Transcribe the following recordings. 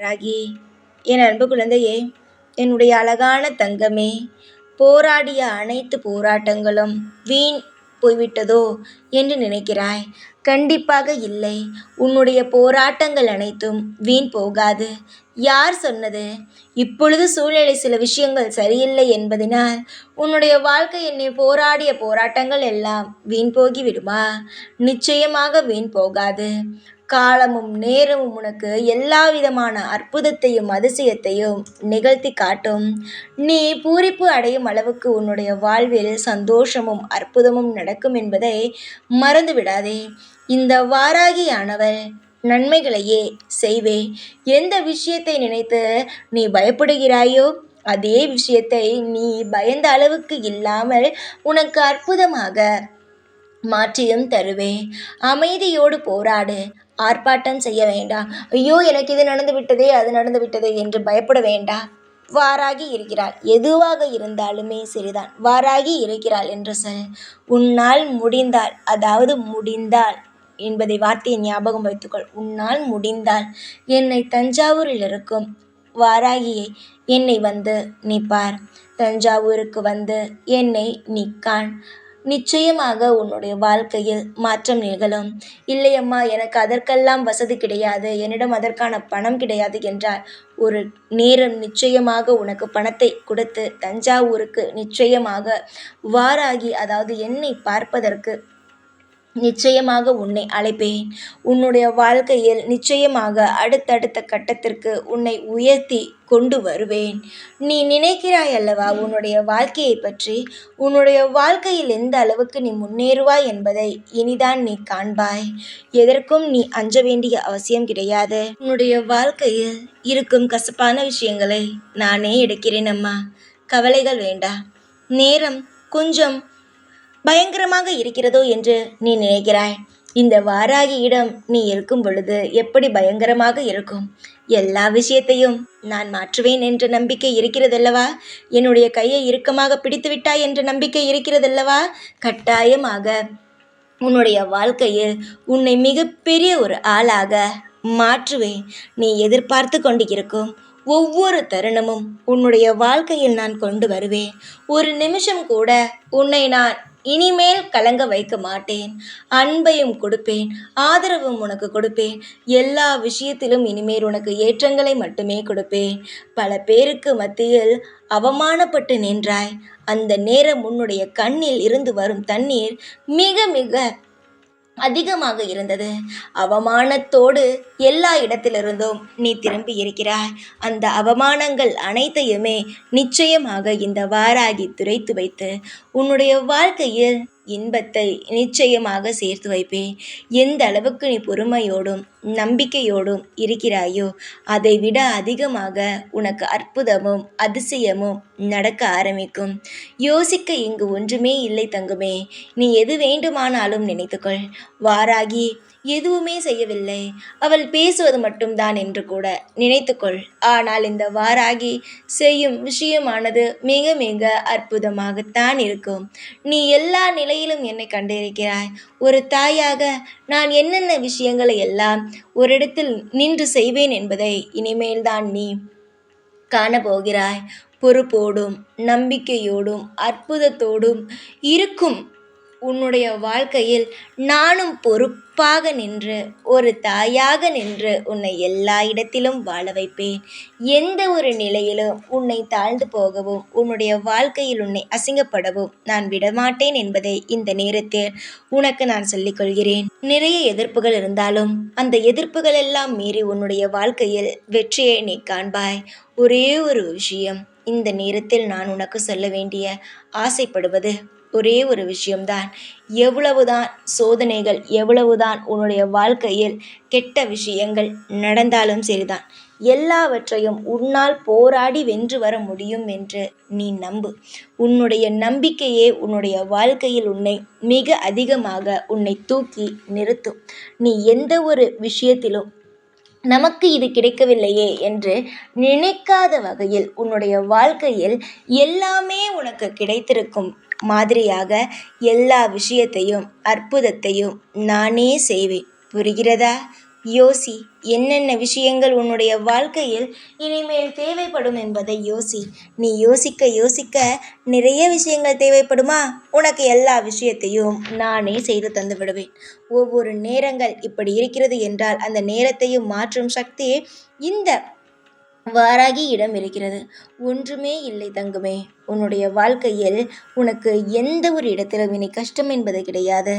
ராகி என் அன்பு குழந்தையே என்னுடைய அழகான தங்கமே போராடிய அனைத்து போராட்டங்களும் வீண் போய்விட்டதோ என்று நினைக்கிறாய். கண்டிப்பாக இல்லை. உன்னுடைய போராட்டங்கள் அனைத்தும் வீண் போகாது. யார் சொன்னது? இப்பொழுது சூழ்நிலை சில விஷயங்கள் சரியில்லை என்பதனால் உன்னுடைய வாழ்க்கை என்னை போராடிய போராட்டங்கள் எல்லாம் வீண் போகி விடுமா நிச்சயமாக வீண் போகாது. காலமும் நேரமும் உனக்கு எல்லா விதமான அற்புதத்தையும் அதிசயத்தையும் நிகழ்த்தி காட்டும். நீ பூரிப்பு அடையும் அளவுக்கு உன்னுடைய வாழ்வில் சந்தோஷமும் அற்புதமும் நடக்கும் என்பதை மறந்து விடாதே இந்த வாராகியானவள் நன்மைகளையே செய்வே. எந்த விஷயத்தை நினைத்து நீ பயப்படுகிறாயோ அதே விஷயத்தை நீ பயந்த அளவுக்கு இல்லாமல் உனக்கு அற்புதமாக மாற்றியும் தருவேன் அமைதியோடு போராடு. ஆர்ப்பாட்டம் செய்ய வேண்டாம் ஐயோ எனக்கு இது நடந்து விட்டதே அது நடந்து விட்டதே என்று பயப்பட வேண்டாம் வாராகி இருக்கிறாள். எதுவாக இருந்தாலுமே சரிதான் வாராகி இருக்கிறாள் என்று சொல். உன்னால் முடிந்தால் அதாவது முடிந்தால் என்பதை வார்த்தையை ஞாபகம் வைத்துக்கொள். உன்னால் முடிந்தால் என்னை தஞ்சாவூரில் இருக்கும் வாராகியை என்னை வந்து நீ பார் தஞ்சாவூருக்கு வந்து என்னை நீ காண் நிச்சயமாக உன்னுடைய வாழ்க்கையில் மாற்றம் நிகழும். இல்லையம்மா எனக்கு அதற்கெல்லாம் வசதி கிடையாது. என்னிடம் அதற்கான பணம் கிடையாது என்றால் ஒரு நேரம் நிச்சயமாக உனக்கு பணத்தை கொடுத்து தஞ்சாவூருக்கு நிச்சயமாக வாராகி அதாவது என்னை பார்ப்பதற்கு நிச்சயமாக உன்னை அழைப்பேன். உன்னுடைய வாழ்க்கையில் நிச்சயமாக அடுத்தடுத்த கட்டத்திற்கு உன்னை உயர்த்தி கொண்டு வருவேன். நீ நினைக்கிறாய் அல்லவா உன்னுடைய வாழ்க்கையை பற்றி? உன்னுடைய வாழ்க்கையில் எந்த அளவுக்கு நீ முன்னேறுவாய் என்பதை இனிதான் நீ காண்பாய். எதற்கும் நீ அஞ்ச வேண்டிய அவசியம் கிடையாது. உன்னுடைய வாழ்க்கையில் இருக்கும் கசப்பான விஷயங்களை நானே எடுக்கிறேன் அம்மா. கவலைகள் வேண்டாம். நேரம் கொஞ்சம் பயங்கரமாக இருக்கிறதோ என்று நீ நினைக்கிறாய். இந்த வாராகியிடம் நீ இருக்கும் பொழுது எப்படி பயங்கரமாக இருக்கும்? எல்லா விஷயத்தையும் நான் மாற்றுவேன் என்ற நம்பிக்கை இருக்கிறதல்லவா? என்னுடைய கையை இறுக்கமாக பிடித்து விட்டாய் என்ற நம்பிக்கை இருக்கிறதல்லவா? கட்டாயமாக. உன்னுடைய வாழ்க்கையில் உன்னை மிகப்பெரிய ஒரு ஆளாக மாற்றுவேன். நீ எதிர்பார்த்து கொண்டு இருக்கும் ஒவ்வொரு தருணமும் உன்னுடைய வாழ்க்கையில் நான் கொண்டு வருவேன். ஒரு நிமிஷம் கூட உன்னை நான் இனிமேல் கலங்க வைக்க மாட்டேன். அன்பையும் கொடுப்பேன். ஆதரவும் உனக்கு கொடுப்பேன். எல்லா விஷயத்திலும் இனிமேல் உனக்கு ஏற்றங்களை மட்டுமே கொடுப்பேன். பல பேருக்கு மத்தியில் அவமானப்பட்டு நின்றாய். அந்த நேரம் உன்னுடைய கண்ணில் இருந்து வரும் தண்ணீர் மிக மிக அதிகமாக இருந்தது. அவமானத்தோடு எல்லா இடத்திலிருந்தும் நீ திரும்பி இருக்கிறாய். அந்த அவமானங்கள் அனைத்தையுமே நிச்சயமாக இந்த வாராகி துரைத்து வைத்து உன்னுடைய வாழ்க்கையில் இன்பத்தை நிச்சயமாக சேர்த்து வைப்பேன். எந்த அளவுக்கு நீ பொறுமையோடும் நம்பிக்கையோடும் இருக்கிறாயோ? அதை விட அதிகமாக உனக்கு அற்புதமும் அதிசயமும் நடக்க ஆரம்பிக்கும். யோசிக்க இங்கு ஒன்றுமே இல்லை தங்குமே. நீ எது வேண்டுமானாலும் நினைத்துக்கொள். வாராகி எதுவுமே செய்யவில்லை. அவள் பேசுவது மட்டும்தான் என்று கூட நினைத்துக்கொள். ஆனால் இந்த வாராகி செய்யும் விஷயமானது மிக மிக அற்புதமாகத்தான் இருக்கும். நீ எல்லா நிலையிலும் என்னை கண்டிருக்கிறாய். ஒரு தாயாக நான் என்னென்ன விஷயங்களை எல்லாம் ஒரு இடத்தில் நின்று செய்வேன் என்பதை இனிமேல்தான் நீ காணப்போகிறாய். பொறுப்போடும் நம்பிக்கையோடும் அற்புதத்தோடும் இருக்கும் உன்னுடைய வாழ்க்கையில் நானும் பொறுப்பாக நின்று ஒரு தாயாக நின்று உன்னை எல்லா இடத்திலும் வாழ வைப்பேன். எந்த ஒரு நிலையிலும் உன்னை தாழ்ந்து போகவும் உன்னுடைய வாழ்க்கையில் உன்னை அசிங்கப்படவும் நான் விடமாட்டேன் என்பதை இந்த நேரத்தில் உனக்கு நான் சொல்லிக்கொள்கிறேன் நிறைய எதிர்ப்புகள் இருந்தாலும் அந்த எதிர்ப்புகள் எல்லாம் மீறி உன்னுடைய வாழ்க்கையில் வெற்றியை நீ காண்பாய். ஒரே ஒரு விஷயம் இந்த நேரத்தில் நான் உனக்கு சொல்ல வேண்டிய ஆசைப்படுவது ஒரே ஒரு விஷயம்தான். எவ்வளவுதான் சோதனைகள் எவ்வளவுதான் உன்னுடைய வாழ்க்கையில் கெட்ட விஷயங்கள் நடந்தாலும் சரிதான். எல்லாவற்றையும் உன்னால் போராடி வென்று வர முடியும் என்று நீ நம்பு. உன்னுடைய நம்பிக்கையே உன்னுடைய வாழ்க்கையில் உன்னை மிக அதிகமாக உன்னை தூக்கி நிறுத்தும். நீ எந்த ஒரு விஷயத்திலும் நமக்கு இது கிடைக்கவில்லையே என்று நினைக்காத வகையில் உன்னுடைய வாழ்க்கையில் எல்லாமே உனக்கு கிடைத்திருக்கும். மாதிரியாக எல்லா விஷயத்தையும் அற்புதத்தையும் நானே செய்வேன். புரிகிறதா? யோசி என்னென்ன விஷயங்கள் உன்னுடைய வாழ்க்கையில் இனிமேல் தேவைப்படும் என்பதை யோசி. நீ யோசிக்க யோசிக்க நிறைய விஷயங்கள் தேவைப்படுமா? உனக்கு எல்லா விஷயத்தையும் நானே செய்து தந்து விடுவேன். ஒவ்வொரு நேரங்கள் இப்படி இருக்கிறது என்றால் அந்த நேரத்தையும் மாற்றும் சக்தி இந்த வாராகியிடம் இருக்கிறது. ஒன்றுமே இல்லை தங்குமே. உன்னுடைய வாழ்க்கையில் உனக்கு எந்த ஒரு இடத்திலும் இனி கஷ்டம் என்பது கிடையாது.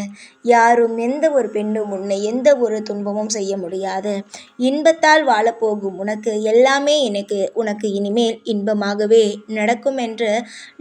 யாரும் எந்த ஒரு பெண்ணும் உன்னை எந்த ஒரு துன்பமும் செய்ய முடியாது. இன்பத்தால் வாழப்போகும் உனக்கு எல்லாமே எனக்கு உனக்கு இனிமேல் இன்பமாகவே நடக்கும் என்று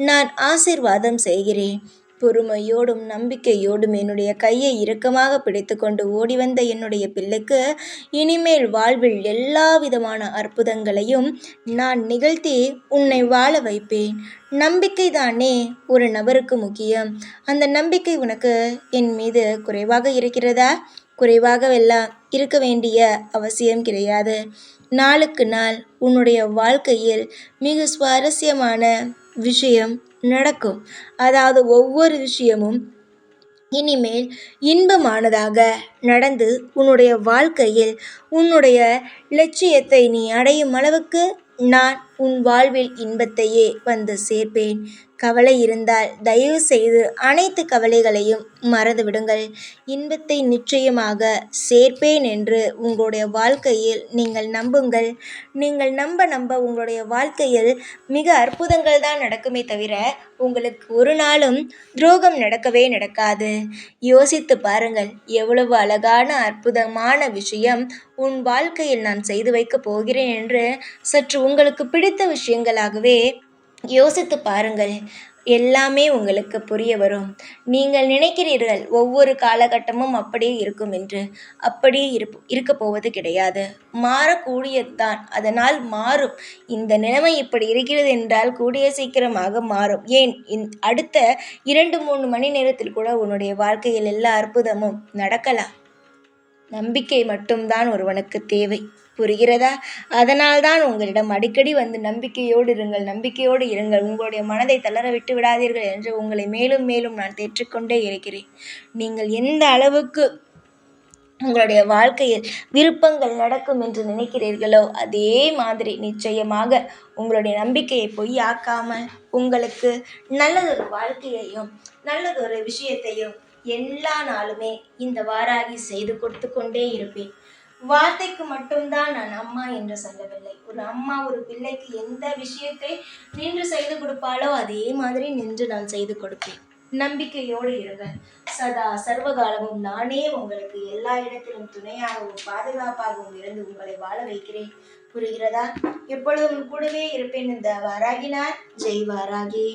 நான் ஆசிர்வாதம் செய்கிறேன். பொறுமையோடும் நம்பிக்கையோடும் என்னுடைய கையை இறுக்கமாக பிடித்துக்கொண்டு ஓடி வந்த என்னுடைய பிள்ளைக்கு இனிமேல் வாழ்வில் எல்லா விதமான அற்புதங்களையும் நான் நிகழ்த்தி உன்னை வாழ வைப்பேன். நம்பிக்கை தானே ஒரு நபருக்கு முக்கியம். அந்த நம்பிக்கை உனக்கு என் மீது குறைவாக இருக்கிறதா? குறைவாகவெல்லாம் இருக்க வேண்டிய அவசியம் கிடையாது. நாளுக்கு நாள் உன்னுடைய வாழ்க்கையில் மிக சுவாரஸ்யமான விஷயம் நடக்கும். அதாவது ஒவ்வொரு விஷயமும் இனிமேல் இன்பமானதாக நடந்து உன்னுடைய வாழ்க்கையில் உன்னுடைய லட்சியத்தை நீ அடையும் அளவுக்கு நான் உன் வாழ்வில் இன்பத்தையே வந்து சேர்ப்பேன். கவலை இருந்தால் தயவு செய்து அனைத்து கவலைகளையும் மறந்துவிடுங்கள் இன்பத்தை நிச்சயமாக சேர்ப்பேன் என்று உங்களுடைய வாழ்க்கையில் நீங்கள் நம்புங்கள். நீங்கள் நம்ப நம்ப உங்களுடைய வாழ்க்கையில் மிக அற்புதங்கள் தான் நடக்குமே தவிர உங்களுக்கு ஒரு நாளும் துரோகம் நடக்கவே நடக்காது. யோசித்து பாருங்கள் எவ்வளவு அழகான அற்புதமான விஷயம் உன் வாழ்க்கையில் நான் செய்து வைக்கப் போகிறேன் என்று சற்று உங்களுக்கு பிடி குறித்த விஷயங்களாகவே யோசித்து பாருங்கள். எல்லாமே உங்களுக்கு புரிய வரும். நீங்கள் நினைக்கிறீர்கள் ஒவ்வொரு காலகட்டமும் அப்படியே இருக்கும் என்று. அப்படியே இருப் இருக்கப் போவது கிடையாது. மாறக்கூடியது தான் அதனால் மாறும். இந்த நிலைமை இப்படி இருக்கிறது என்றால் கூடிய சீக்கிரமாக மாறும். ஏன்? இந் அடுத்த இரண்டு மூணு மணி நேரத்தில் கூட உன்னுடைய வாழ்க்கையில் எல்லா அற்புதமும் நடக்கலாம். நம்பிக்கை மட்டும்தான் ஒருவனுக்கு தேவை. புரிகிறதா? அதனால்தான் உங்களிடம் அடிக்கடி வந்து நம்பிக்கையோடு இருங்கள் நம்பிக்கையோடு இருங்கள். உங்களுடைய மனதை தளர விட்டு விடாதீர்கள் என்று உங்களை மேலும் மேலும் நான் தேற்றிக்கொண்டே இருக்கிறேன். நீங்கள் எந்த அளவுக்கு உங்களுடைய வாழ்க்கையில் விருப்பங்கள் நடக்கும் என்று நினைக்கிறீர்களோ அதே மாதிரி நிச்சயமாக உங்களுடைய நம்பிக்கையை பொய்யாக்காமல் உங்களுக்கு நல்லதொரு வாழ்க்கையையும் நல்லதொரு விஷயத்தையும் எல்லா நாளுமே இந்த வாராகி செய்து கொடுத்து கொண்டே இருப்பேன். வார்த்தைக்கு மட்டும்தான் நான் அம்மா என்று சொல்லவில்லை. ஒரு அம்மா ஒரு பிள்ளைக்கு எந்த விஷயத்தை நின்று செய்து கொடுப்பாளோ அதே மாதிரி நின்று நான் செய்து கொடுப்பேன். நம்பிக்கையோடு இருங்கள் சதா சர்வகாலமும் நானே உங்களுக்கு எல்லா இடத்திலும் துணையாகவும் பாதுகாப்பாகவும் இருந்து உங்களை வாழ வைக்கிறேன். புரிகிறதா? எப்பொழுதும் கூடவே இருப்பேன். இந்த வாராகினார் ஜெய் வாராகி